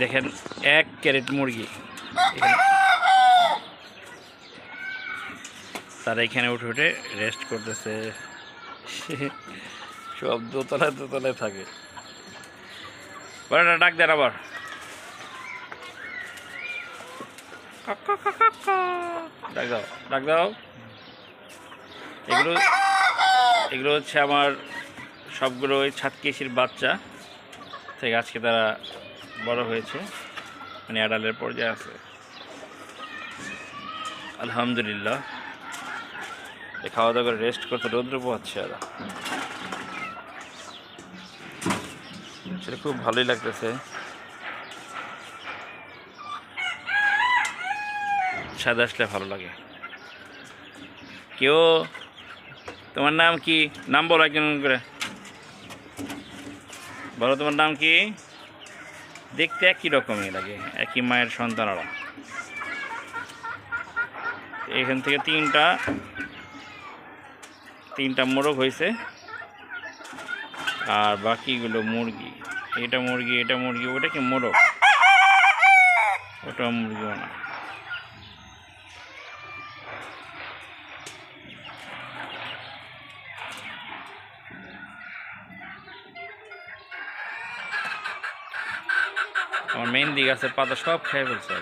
দেখেন, এক ক্যারেট মুরগি। তারা এখানে উঠে উঠে রেস্ট করতেছে। সব দোতলায় দোতলায় থাকে। বড়টা ডাক দেন আবার। ডাক দাও ডাক দাও। এগুলো এগুলো হচ্ছে আমার সবগুলো ওই ছাতকেশির বাচ্চা। থেকে আজকে তারা বড় হয়েছে মানে অ্যাডালের পর্যায়ে আছে। আলহামদুলিল্লাহ। খাওয়া দাওয়া করে রেস্ট করতে রৌদ্র পোহাচ্ছে এরা সেটা খুব ভালোই লাগতেছে। সাদা আসলে ভালো লাগে। কেউ, তোমার নাম কি? নাম বলো একজন করে। বলো তোমার নাম কি? দেখতে একই রকমই লাগে, একই মায়ের সন্তানরা এখান থেকে তিনটা তিনটা মোরগ হয়েছে। আর বাকিগুলো মুরগি। এটা মুরগি এটা মুরগি, ওটা কি মোরগ? ওটা মুরগিও না। আমার মেহেন্দি গাছের পাতা সব খেয়ে ফেলছে।